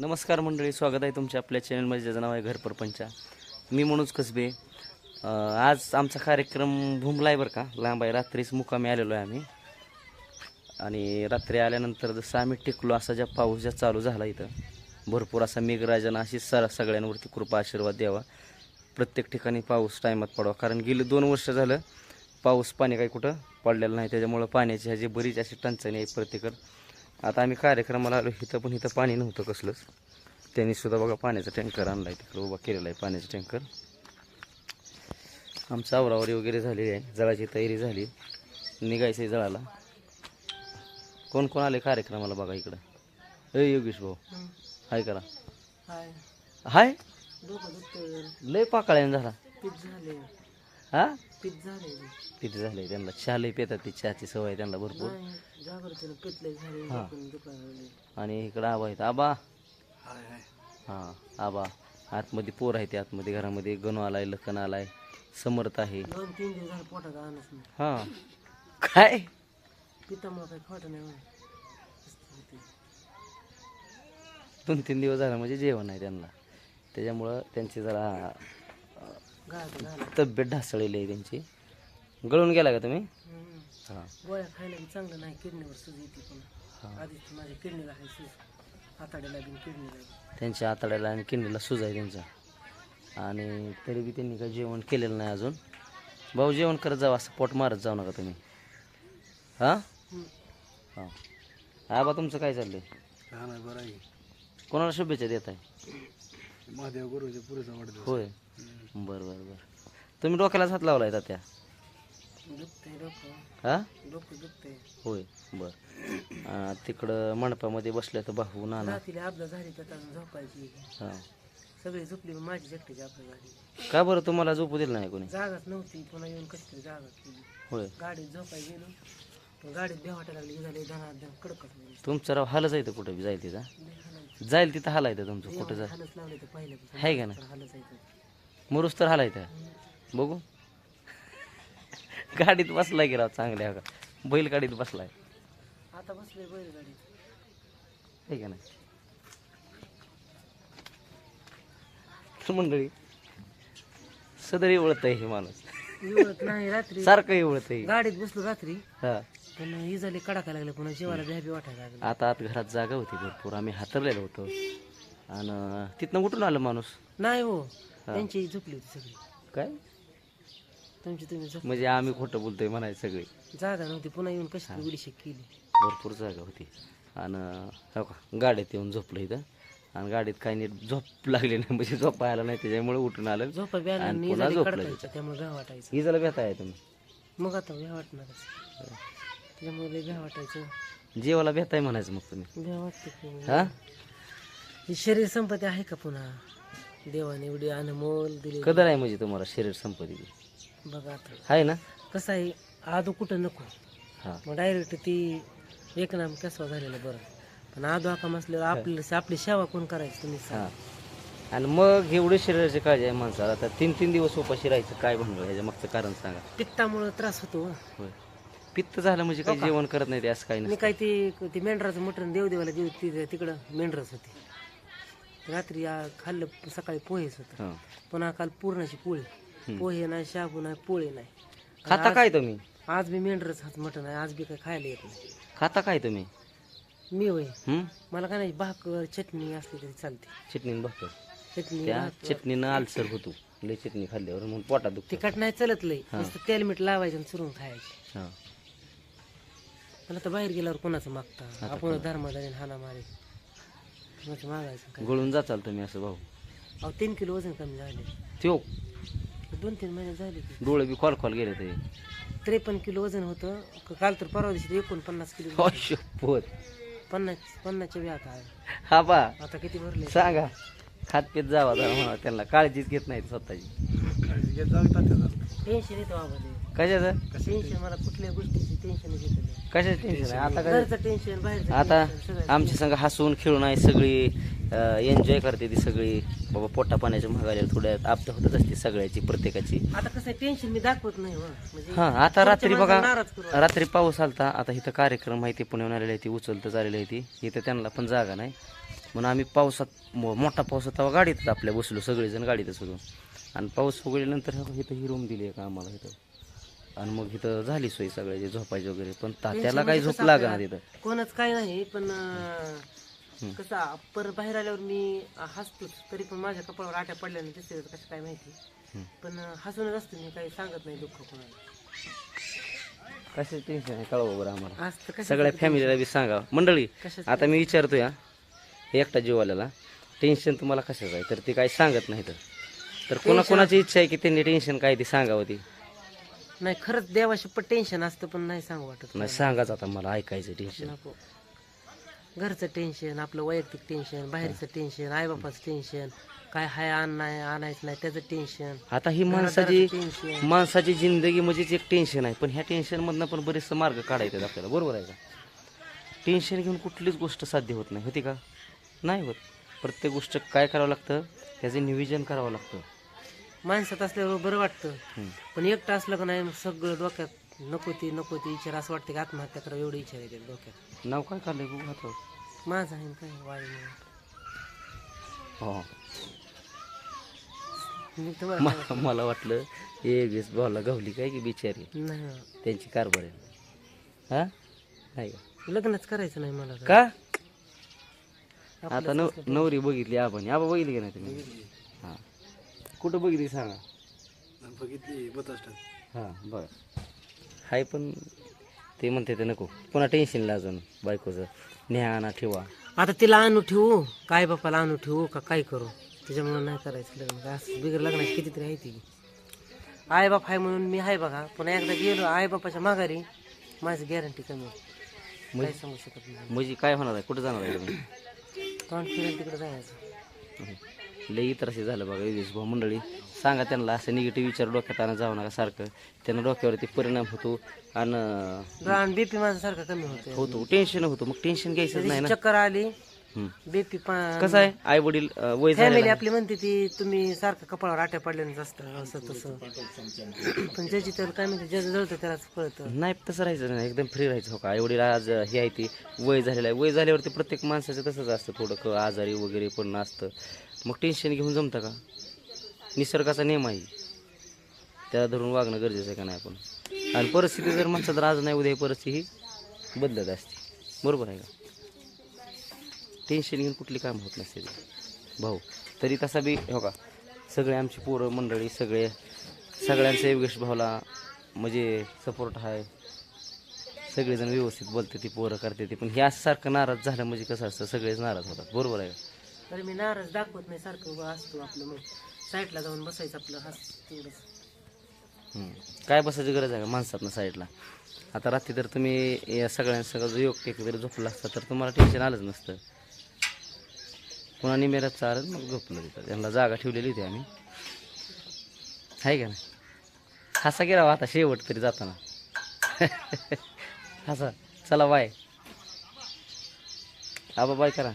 नमस्कार मंडळी स्वागत आहे तुमच्या आपल्या चॅनलमध्ये ज्याचं नाव आहे घरपरपंचा मी मनोज कसबे. आज आमचा कार्यक्रम भुमला आहे बरं का. लांब आहे रात्रीच मुकामी आलेलो आहे आम्ही. आणि रात्री आल्यानंतर जसं आम्ही टिकलो असा ज्या पाऊस ज्या चालू झाला इथं भरपूर असा मेघराजानं अशी सर सगळ्यांवरती कृपा आशीर्वाद द्यावा. प्रत्येक ठिकाणी पाऊस टायमात पडावा. कारण गेले दोन वर्ष झालं पाऊस पाणी काही कुठं पडलेलं नाही. त्याच्यामुळं पाण्याची ह्याची बरीच अशी टंचाई आहे प्रत्येक आता आम्ही कार्यक्रमाला आलो इथं पण इथं पाणी नव्हतं कसलंच. त्यांनी सुद्धा बघा पाण्याचा टँकर आणला आहे तिकडं उभा केलेला आहे पाण्याचा टँकर. आमचं आवरावरी वगैरे झालेली आहे जळाची तयारी झाली. निघायचं आहे जळाला. कोण कोण आले कार्यक्रमाला बघा इकडं? ए योगेश भाऊ. हाय करा. हाय. लय पाकाळ्यानं झाला. हा? किती झाले त्यांना चहा लय पेतात ती चहाची सवय आहे त्यांना भरपूर. पितले झाले हा. आणि इकडं आबा आहेत. आबा? हाय हाय. हां आबा. आतमध्ये पोर आहे ते आतमध्ये घरामध्ये. गणू आलाय लखन आलाय समर्थ आहे. दोन तीन दिवस झाले पोटात आणच नाही. हां. काय? पितामुळे काही खोटं नाही म्हणे. मस्त होते. दोन तीन दिवस झालं म्हणजे जेवण आहे त्यांना. त्याच्यामुळं त्यांची जरा गाळात तब्येत ढासळलेली आहे त्यांची. गळून गेला का तुम्ही. हां. गोळ्या खायला बी चांगलं नाही किडनीवर सूज येते पण. हां. आधीच माझ्या किडनीला आहे सूज. आताड्याला बी किडनीला बी. त्यांच्या आतड्याला आणि किडनीला सूज आहे त्यांच्या आणि तरी बी त्यांनी काही जेवण केलेलं नाही अजून. भाऊ जेवण करत जावं असं पोट मारत जाऊ नका तुम्ही. हां? हम्म. हां. आबा तुमचं काय चाललंय? हा नाही बरं आहे. कोणाला शुभेच्छा देत आहे महादेव गुरुच्या पुरेसा वाढतो होय. बरं बरं बरं. तुम्ही डोक्यालाच हात लावलाय त्या हा? होय बरं. तिकडं मंडपामध्ये बसल्या तर भाऊ नाना. अपघात झाली तर झोपायची. हां. सगळी झोपली माझी झाली. का बरं तुम्हाला झोपू दिलं नाही कोणी? जागाच नव्हती पुन्हा येऊन कशी तरी जागा केली. होय. गाडीत झोपाय गेलो गाडीत भ्या वाटायला लागली झाले तुमचं राव हालच आहे कुठं? बी जाईल तिथं? जाईल तिथं हालायचं तुमचं? कुठं जा हालच लावले तर पहिल्यापासून. आहे का ना हालच आहे मुरुस तर हालायचं बघू. गाडीत बसलाय की राव चांगल्या का बैल गाडीत बसलाय. आता बसले बैल गाडीत. आहे तर मंडळी सदर एवढत आहे हे माणूस. नाही रात्री. सारखं एवढत आहे गाडीत बसलो रात्री. हा. पण ही झाली कडाका लागले पुन्हा जेवायला भ्याबी वाटायला लागलं. आता आत घरात जागा होती भरपूर. आम्ही हातरलेलो होतो. आणि तिथनं उठून आलं माणूस. नाही हो त्यांची झोपली होती सगळी. काय? तुमची तुम्ही झोप. म्हणजे आम्ही खोटं बोलतोय म्हणायचं सगळे. जागा नव्हती पुन्हा येऊन कशी उडीशी केली भरपूर जागा होती. आणि हो का गाडीत येऊन झोपलं इथं. आणि गाडीत काही नीट झोप लागली नाही म्हणजे झोपायला नाही त्याच्यामुळे उठून आलं. झोपा बी आला आणि पुन्हा त्यामुळे भ्या वाटायचं. ही जरा भेटाय तुम्ही. मग आता भ्या वाटणारच. त्याच्यामुळे भ्या वाटायचं. जेवायला भेटाय म्हणायचं मग तुम्ही. भ्या वाटते की हा? ही शरीर संपत्ती आहे का पुन्हा? देवाने एवढी अनमोल दिली कदर आहे म्हणजे तुम्हाला शरीर संपत्तीची? बघा आता. आहे ना? कसं आहे आदू कुठं नको. हा. मग डायरेक्ट ती एक नाम कसवा झालेलं बरं. पण आदू आकाम असल्यावर आपली आपली सेवा कोण करायची तुम्ही सांगा. हा. आणि मग एवढी शरीराची काळजी आहे माणसाला. आता तीन तीन दिवस उपाशी राहायचं काय भानगड ह्याच्या मागचं कारण सांगा. पित्तामुळं त्रास होतो हो. होय. पित्त झालं म्हणजे काही जेवण करत नाही ते असं काही मी नसतं. काय ती ती मेंढराचं मटण देवदेवाला देऊ ती तिकडं मेंढरच होती. रात्री आ- खाल्लं सकाळी पोहेच होतं. हा. पुन्हा काल पूर्णाची पोळी. पोहे नाही शाबू नाही पोळी नाही. खाता काय तुम्ही? आज बी मेंढरच हात मटण आहे आज बी काय खायला येत नाही. खाता काय तुम्ही? मी होय. मला काय नाही भाकर चटणी असली तरी चालते. चटणी बघतो चटणी त्या चटणीनं आलसर होतो. लय चटणी खाल्ल्यावर म्हणून पोटात दुखतं. तिखट नाही चलत लय. नुसतं तेल मीठ लावायचं आणि चुरून खायचे. हा. पण आता बाहेर गेल्यावर कोणाचं मागता? आपण धर्मादारी हाना मारे. कोणाचं मागायचं काय? गळून जाचाल तुम्ही असं भाऊ. अहो तीन किलो वजन कमी झाले. त्यो. दोन तीन महिने झाले की. डोळे बी खोल खोल गेले ते. त्रेपन्न किलो वजन होतं. क- काल तर परवा दिवशी एकोणपन्नास किलो हो, शपथ पन्नास पन्नासच्या व्या आता. आहे हा बा आता किती भरले? सांगा. खात पीत जावा त्यांना काळजीच घेत नाही स्वतःची. टेन्शन येतो बाबा ते. कशाचं? टेन्शन मला कुठल्या गोष्टीची टेन्शन घेत नाही कशाचं टेन्शन आहे आता काय? घरचं टेन्शन बाहेरचं आता tension, सगळं आमच्या संग हसून खेळून आहे सगळी एन्जॉय करते ती सगळी. बाबा पोटा पाण्याच्या महागायला थोड्या आपदा होतच असते सगळ्याची प्रत्येकाची. आता कसं टेन्शन मी दाखवत नाही हो. म्हणजे हा आता पुढच्या रात्री बघा माणसाला नाराज करू रात्री पाऊस आलता आता इथं कार्यक्रम आहे ते पुण्याहून आलेले आहे ती उचलतं आलेली आहे ती. इथं त्यांना पण जागा नाही. म्हणून आम्ही पावसात मो- मोठा पावसात तेव्हा गाडीतच आपल्या बसलो सगळेजण गाडीतच होतो. आणि पाऊस उघडल्यानंतर इथं ही रूम दिली आहे का आम्हाला इथं? आणि मग इथं झाली सोय सगळ्याची झोपायची वगैरे. पण तात्याला काही झोप लागणार तिथं कोणच काय नाही पण अं, कसं परत बाहेर आल्यावर मी हसतोच. तरी पण माझ्या कपाळावर आट्या पडल्या नाही दिसते कसं काय माहिती. पण अं, हसूनच असतो मी काही सांगत नाही दुःख कोणाला. कशाचं टेन्शन आहे? कळवा बरं आम्हाला. कसं सगळ्या फॅमिलीला बी सांगा. मंडळी कशाचं आता मी विचारतो या एकटा जीवाल्याला टेन्शन तुम्हाला कशाचं आहे? तर ते काही सांगत नाही तर. तर कोणाकोणाची इच्छा आहे की त्यांनी टेन्शन काय ते सांगावं ती? नाही खरंच देवाशी पण टेन्शन असतं पण नाही सांगू वाटत नाही सांगाच आता मला ऐकायचं टेन्शन नको. घरचं टेन्शन आपलं वैयक्तिक टेन्शन बाहेरचं टेन्शन आईबापाचं टेन्शन काय हाय आणाय आणायचं नाही त्याचं टेन्शन आता ही माणसाची टेन्शन माणसाची जिंदगी म्हणजेच एक टेन्शन आहे. पण ह्या टेन्शन मधनं पण बरेचसे मार्ग काढायचे आहेत आपल्याला. बरोबर आहे का? टेन्शन घेऊन कुठलीच गोष्ट साध्य होत नाही. होती का? नाही होत. प्रत्येक गोष्ट काय करावं लागतं? त्याचं नियोजन करावं लागतं. माणसात असल्यावर बरं वाटतं. पण एकटं असलं का नाही मग सगळं डोक्यात नको ती नको ती विचार. असं वाटतं की आत्महत्या करा एवढं विचार येते डोक्यात. नाव काय काढलंय बघू हातावर माझं आहे ना काय वाळी हो. मी तुम्हाला मला मला वाटलं ए बेस भावला गावली काय की बिचारी? नाही. हो. त्यांची कारभार आहे. हा? नाही का? लग्नच करायचं नाही मला का? आता नव नवरी बघितली आपण. आबा बघितली का नाही तुम्ही? हा. कुठं बघितली सांगा? हा बर. हाय पण ते म्हणते ते नको. पुन्हा टेन्शनला अजून बायकोचं. न्या आणा ठेवा. आता तिला आणू ठेवू? काय बापाला आणू ठेवू? का काय करू? त्याच्यामुळे नाही करायचं लग्न. काय असं बिगर लग्नाची कितीतरी आहे ती. आई बाप आहे म्हणून मी आहे बघा. पण एकदा गेलो आई बापाच्या माघारी. माझी गॅरंटी कमी आहे. काय सांगू शकत नाही. म्हणजे काय होणार आहे? कुठं जाणार आहे? तुम्ही कॉन्फिडन्स तिकडे जायचं. लई त्रास झालं बघा योगेश भाऊ मंडळी. सांगा त्यांना असं निगेटिव्ह विचार डोक्यात आणा जाऊ नका सारखं. त्यांना डोक्यावरती परिणाम होतो आणि बीपी माझा सारखा कमी होते होतो टेन्शन होतो. मग टेन्शन घ्यायचंच नाही ना. चक्कर आली. बीपी कसं आहे? आई वडील वय फॅमिली आपली म्हणते ती तुम्ही सारखं कपाळावर आट्या पडल्यानंच असतं असं तसं. पण ज्याची तर काय म्हणते ज्याचं जळतं त्यालाच कळतं. नाही तसं राहायचं नाही. एकदम फ्री राहायचं हो का? आई वडील आज हे आहे ती वय झालेलं आहे. वय झाल्यावरती प्रत्येक माणसाचं तसंच असतं थोडं क आजारी वगैरे पण असतं. मग टेन्शन घेऊन जमतं का? निसर्गाचा नियम आहे. त्याला धरून वागणं गरजेचं आहे का नाही आपण? आणि परिस्थिती जर माणसात जर आज नाही उद्या ही परिस्थिती ही बदलत असते. बरोबर आहे का? टेन्शन घेऊन कुठली काम होत नसते भाऊ तरी तसा बी हो का? सगळे आमची पोरं मंडळी सगळे सगळ्यांचा योगेश भाऊला म्हणजे सपोर्ट आहे. सगळेजण व्यवस्थित बोलते ती पोरं करते ती. पण हे असं सारखं नाराज झालं म्हणजे कसं असतं? सगळेच नाराज होतात. बरोबर आहे का? तर मी नाराज दाखवत नाही सारखं उभं असतो आपलं मग. साईडला जाऊन बसायचं आपलं हस तेवढंच. हम्म. काय बसायची गरज आहे का माणसातनं साईडला? आता रात्री तर तुम्ही या सगळ्यांसगळं जर योग टेक झोपला असता तर तुम्हाला टेन्शन आलंच नसतं. पुन्हा निमेरात चालत मग झोपलं तिथं त्यांना जागा ठेवलेली होती आम्ही. आहे का ना हसा गेला आता शेवट तरी जाताना. हसा. चला बाय आबा बाय करा.